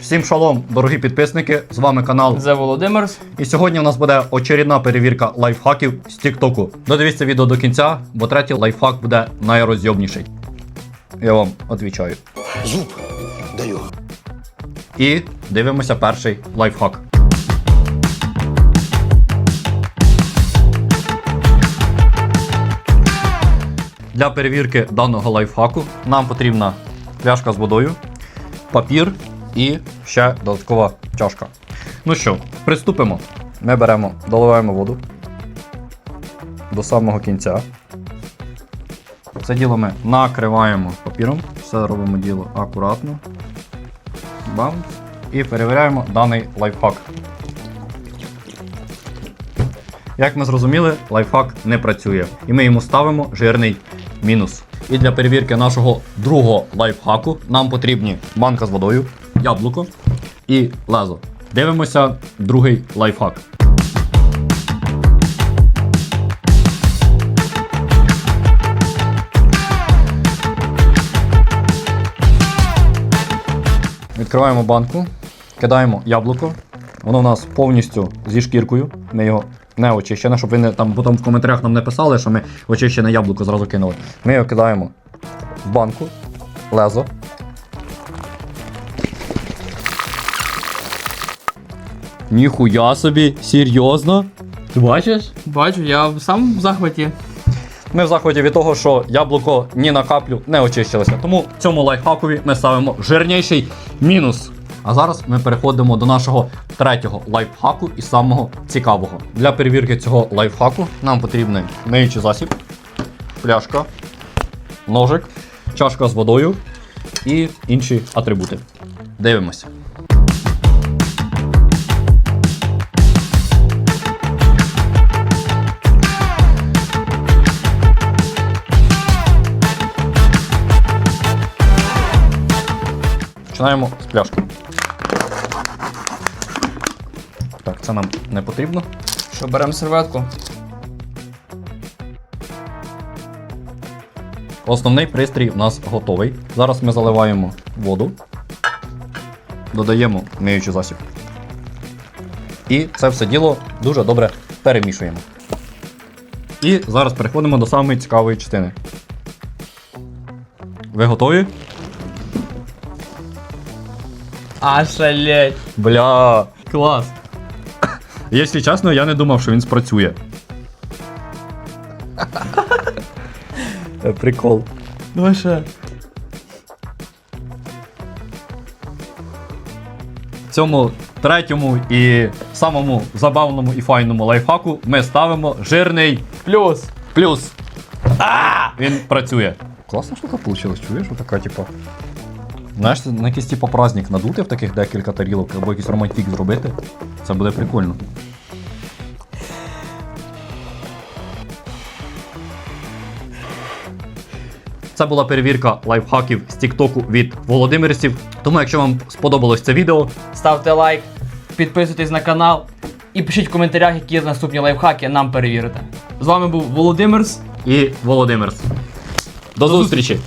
Всім шалом, дорогі підписники! З вами канал. Це Володимирс. І сьогодні у нас буде очередна перевірка лайфхаків з Тіктоку. Додивіться відео до кінця, бо третій лайфхак буде найрозйобніший. Я вам відповідаю. Зуб даю. І дивимося перший лайфхак. Для перевірки даного лайфхаку нам потрібна пляшка з водою, папір і ще додаткова чашка. Ну що, приступимо. Ми беремо, доливаємо воду до самого кінця. Це діло ми накриваємо папіром. Все робимо діло акуратно. Бам. І перевіряємо даний лайфхак. Як ми зрозуміли, лайфхак не працює. І ми йому ставимо жирний мінус. І для перевірки нашого другого лайфхаку нам потрібні банка з водою, яблуко і лезо. Дивимося другий лайфхак. Відкриваємо банку, кидаємо яблуко. Воно у нас повністю зі шкіркою. Ми його не очищене, щоб ви не там потім в коментарях нам не писали, що ми очищене яблуко зразу кинули. Ми його кидаємо в банку, лезо. Ніхуя собі, серйозно? Ти бачиш? Бачу, я сам в захваті. Ми в заході від того, що яблуко ні на каплю не очищилося. Тому цьому лайфхакові ми ставимо жирніший мінус. А зараз ми переходимо до нашого третього лайфхаку і самого цікавого. Для перевірки цього лайфхаку нам потрібний миючий засіб, пляшка, ножик, чашка з водою і інші атрибути. Дивимося. Починаємо з пляшки. Так, це нам не потрібно. Що, беремо серветку? Основний пристрій у нас готовий. Зараз ми заливаємо воду, додаємо миючий засіб. І це все діло дуже добре перемішуємо. І зараз переходимо до самої цікавої частини. Ви готові? А. Бля. Клас. Якщо чесно, я не думав, що він спрацює. Прикол. Давай ще. В цьому третьому і самому забавному і файному лайфхаку ми ставимо жирний Плюс. плюс. А! Він працює. Класна штука вийшла, чуєш? Така, типа. Знаєш, це на якийсь типу праздник надути в таких декілька тарілок або якийсь романтик зробити. Це буде прикольно. Це була перевірка лайфхаків з Тіктоку від Володимирців. Тому, якщо вам сподобалось це відео, Ставте лайк, підписуйтесь на канал і пишіть в коментарях, які наступні лайфхаки нам перевірити. З вами був Володимирс. і Володимирс. До зустрічі!